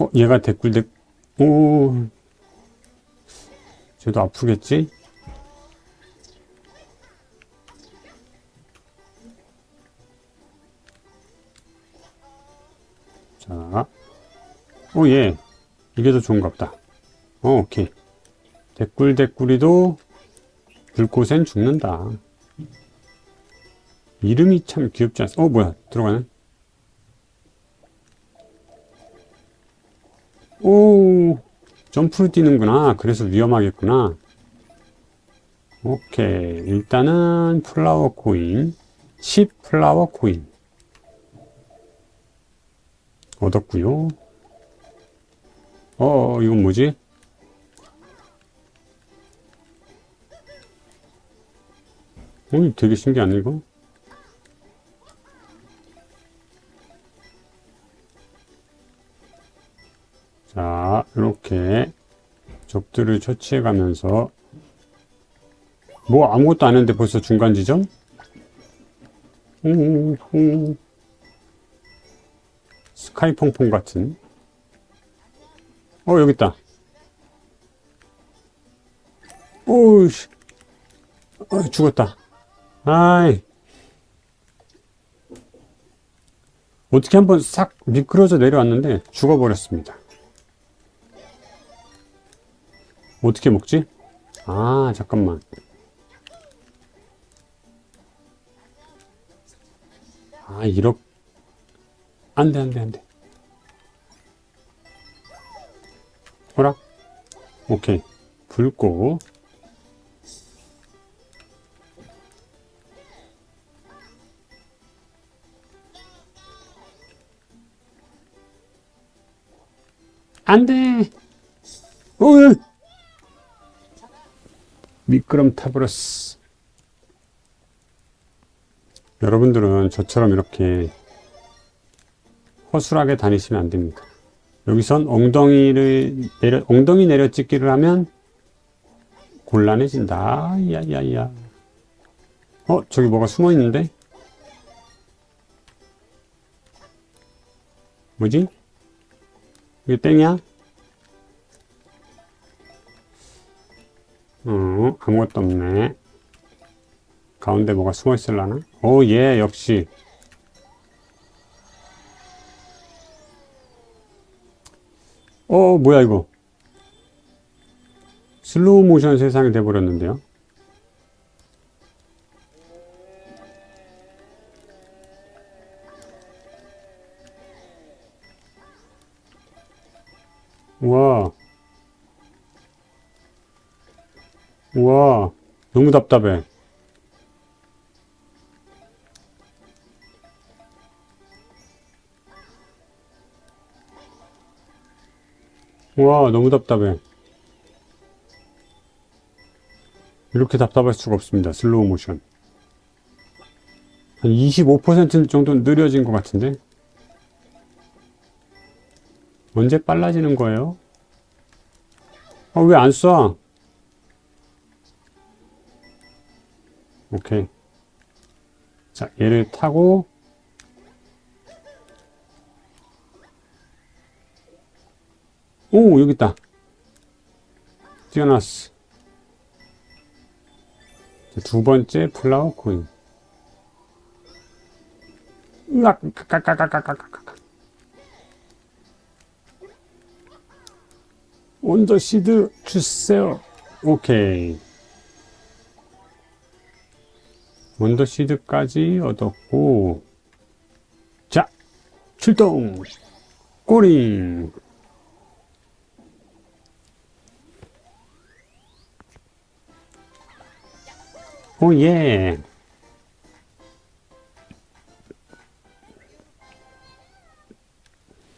어, 얘가 댓글 댓, 오. 쟤도 아프겠지? 자. 오, 예. 이게 더 좋은가 보다. 어, 오케이. 댓글 댓글이도 불꽃엔 죽는다. 이름이 참 귀엽지 않습니까? 어, 뭐야. 들어가네. 오, 점프를 뛰는구나. 그래서 위험하겠구나. 오케이. 일단은 플라워 코인. 10 플라워 코인. 얻었고요. 어, 이건 뭐지? 어, 되게 신기하네, 이거. 자, 이렇게 적들을 처치해 가면서 뭐 아무것도 안 했는데 벌써 중간 지점? 음, 음. 스카이 퐁퐁 같은. 어 여기 있다. 오우씨. 어, 죽었다. 아이. 어떻게 한번 싹 미끄러져 내려왔는데 죽어버렸습니다 어떻게 먹지? 아 잠깐만. 아 이렇게 안돼 안돼 안돼. 허락 오케이. 붉고. 안돼. 오 미끄럼 타브러스 여러분들은 저처럼 이렇게 허술하게 다니시면 안 됩니다. 여기선 엉덩이를 내려, 엉덩이 내려찍기를 하면 곤란해진다. 야야야. 어, 저기 뭐가 숨어 있는데? 뭐지? 이게 땡이야? 어, 아무것도 없네. 가운데 뭐가 숨어 있을라나? 오, 예, 역시. 어, 뭐야, 이거. 슬로우 모션 세상이 돼버렸는데요. 우와. 우와. 너무 답답해. 우와, 너무 답답해. 이렇게 답답할 수가 없습니다. 슬로우 모션. 한 25% 정도 느려진 것 같은데? 언제 빨라지는 거예요? 아, 왜 안 쏴? 오케이. 자, 얘를 타고, 오, 여기 있다. 뛰어났어. 자, 두 번째 플라워 코인. 으악, 까까까까까까까. 원더시드 주세요. 오케이. 원더 시드까지 얻었고. 자, 출동! 꼬링! 오, 예.